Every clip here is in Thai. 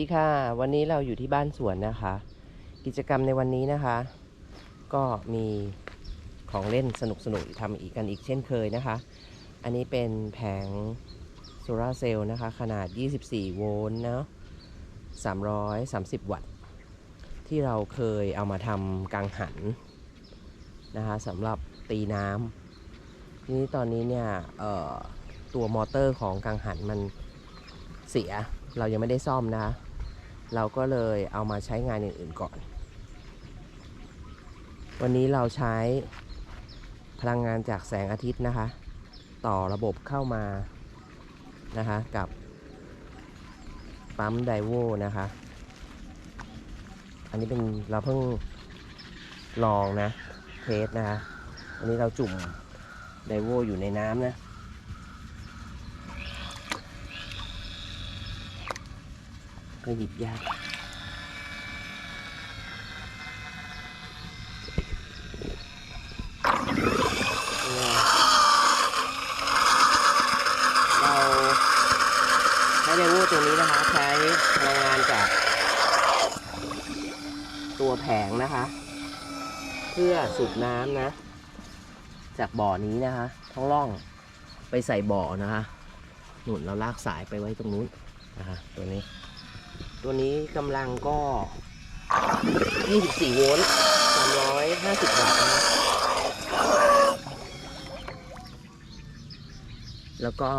ดีค่ะ วันนี้เราอยู่ที่บ้านสวนนะคะ กิจกรรมในวันนี้นะคะ ก็มีของเล่นสนุกๆทำอีกกันอีกเช่นเคยนะคะ อันนี้เป็นแผงโซลาเซลล์นะคะ ขนาด 24 โวลต์เนาะ330 วัตต์ ที่เราเคยเอามาทำกังหันนะคะสำหรับตีน้ำทีนี้ตอนนี้เนี่ยตัวมอเตอร์ของกังหันมันเสียเรายังไม่ได้ซ่อมนะคะ เราก็เลยเอามาใช้งานอื่นๆก่อน วันนี้เราใช้พลังงานจากแสงอาทิตย์นะคะ ต่อระบบเข้ามานะคะกับปั๊มไดโวนะคะ อันนี้เป็นเราเพิ่งลองนะเทสนะคะ อันนี้เราจุ่มไดโวอยู่ในน้ำนะ ก็หยิบยากเราใช้ไดโวตัวนี้นะคะ ใช้พลังงานจาก ตัวแผงนะคะ เพื่อสูบน้ำนะ จากบ่อนี้นะคะท้องร่องไปใส่บ่อนะคะหนุนเราลากสายไปไว้ตรงนู้นนะคะตัวนี้ ตัวนี้กำลังก็ 24 โวลต์ 350 วัตต์นะแล้วก็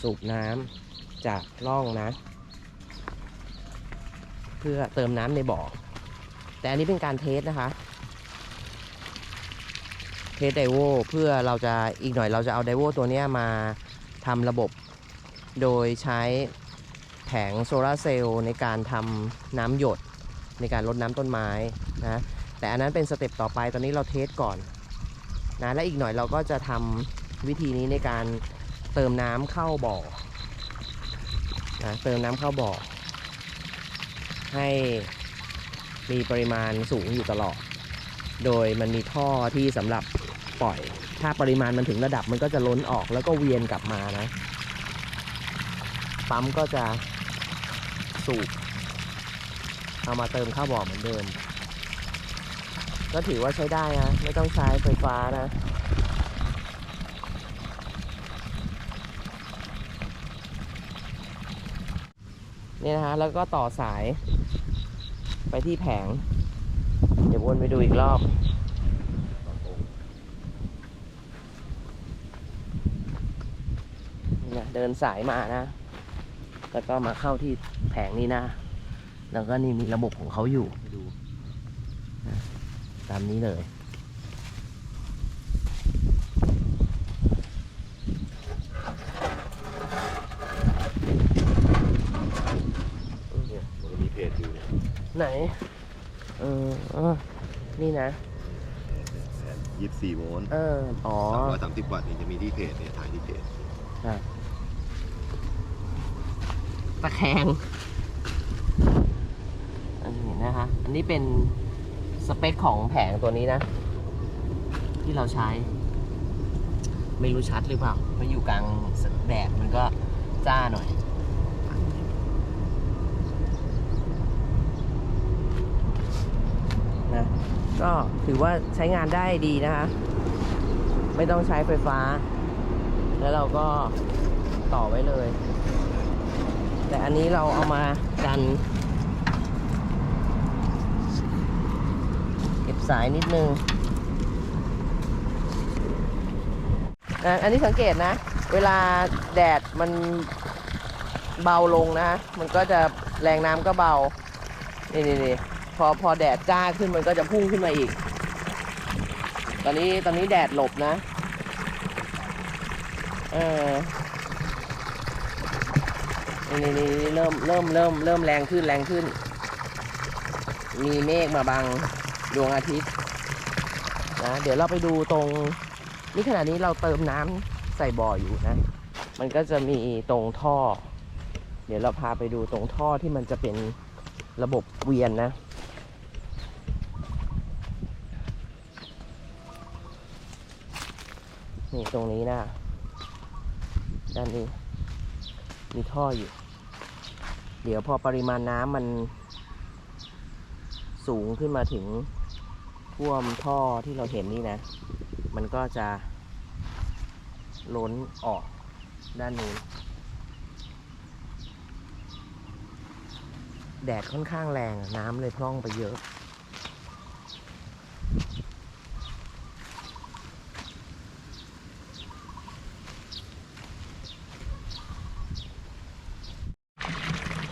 สูบน้ำจากร่องนะ เพื่อเติมน้ำในบ่อ แต่อันนี้เป็นการเทสนะคะ เทสไดโวเพื่อเราจะอีกหน่อยเราจะเอาไดโวตัวนี้มาทำระบบ โดยใช้ แผงโซลาร์เซลล์ในการทำน้ำหยดในการรดน้ำต้นไม้นะแต่อันนั้นเป็นสเต็ปต่อไปตอนนี้เราเทสก่อนนะและอีกหน่อยเราก็จะทำวิธีนี้ในการเติมน้ำเข้าบ่อนะเติมน้ำเข้าบ่อ ให้มีปริมาณสูงอยู่ตลอด โดยมันมีท่อที่สำหรับปล่อย ถ้าปริมาณมันถึงระดับมันก็จะล้นออกแล้วก็เวียนกลับมานะ ปั๊มก็จะ สูบ เอามาเติมข้าวบ่อเหมือนเดิม ก็ถือว่าใช้ได้นะ ไม่ต้องใช้ไฟฟ้านะเนี่ยนะฮะ แล้วก็ต่อสายไปที่แผง เดี๋ยววนไปดูอีกรอบ เดินสายมานะ แล้วก็มาเข้าที่แผงนี้นะ แล้วก็นี่มีระบบของเขาอยู่ดูนะตามนี้เลย เนี่ยมันก็มีเพจอยู่เนี่ยไหน เออเออนี่นะ ยี่สิบสี่โวลต์เออ อ๋อ สามร้อยสามสิบวัตต์นี่จะมีที่เพจเนี่ยถ่ายที่เพจตะแคงอันนี้นะคะ อันนี้เป็นสเปคของแผงตัวนี้นะ ที่เราใช้ ไม่รู้ชัดหรือเปล่าเพราะอยู่กลางแดดมันก็จ้าหน่อยนะก็ถือว่าใช้งานได้ดีนะคะ ไม่ต้องใช้ไฟฟ้า แล้วเราก็ต่อไว้เลย อันนี้เราเอามากันเก็บสายนิดนึงอันนี้สังเกตนะ เวลาแดดมันเบาลงนะ มันก็จะแรงน้ำก็เบา นี่นี่นี่พอพอแดดจ้าขึ้นมันก็จะพุ่งขึ้นมาอีก ตอนนี้ตอนนี้แดดหลบนะ เออ นี่นี่นี่เริ่มเริ่มเริ่มเริ่มแรงขึ้นแรงขึ้น มีเมฆมาบังดวงอาทิตย์นะเดี๋ยวเราไปดูตรงนี่ขณะนี้เราเติมน้ำใส่บ่ออยู่นะ มันก็จะมีตรงท่อ เดี๋ยวเราพาไปดูตรงท่อที่มันจะเป็นระบบเวียนนะนี่ตรงนี้นะด้านนี้ มีท่ออยู่ เดี๋ยวพอปริมาณน้ำมันสูงขึ้นมาถึงท่วมท่อที่เราเห็นนี่นะ มันก็จะล้นออกด้านนู้นแดดค่อนข้างแรงน้ำเลยพร่องไปเยอะ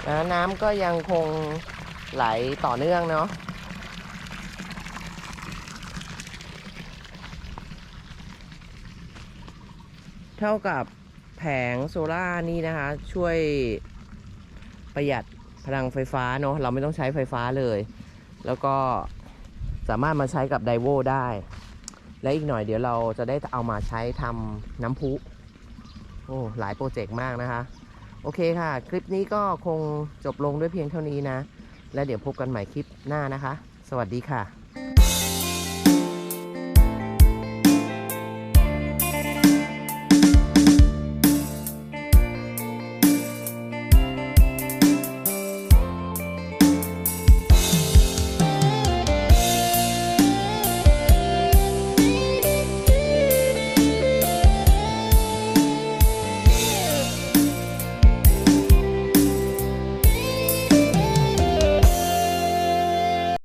นะน้ำก็ยังคงไหลต่อเนื่องเนาะเท่ากับแผงโซล่านี่นะคะ ช่วยประหยัดพลังไฟฟ้าเนาะเราไม่ต้องใช้ไฟฟ้าเลย แล้วก็สามารถมาใช้กับไดโวได้ และอีกหน่อยเดี๋ยวเราจะได้เอามาใช้ทำน้ำพุโอ้หลายโปรเจกต์มากนะคะ โอเคค่ะ คลิปนี้ก็คงจบลงด้วยเพียงเท่านี้นะ และเดี๋ยวพบกันใหม่คลิปหน้านะคะ สวัสดีค่ะ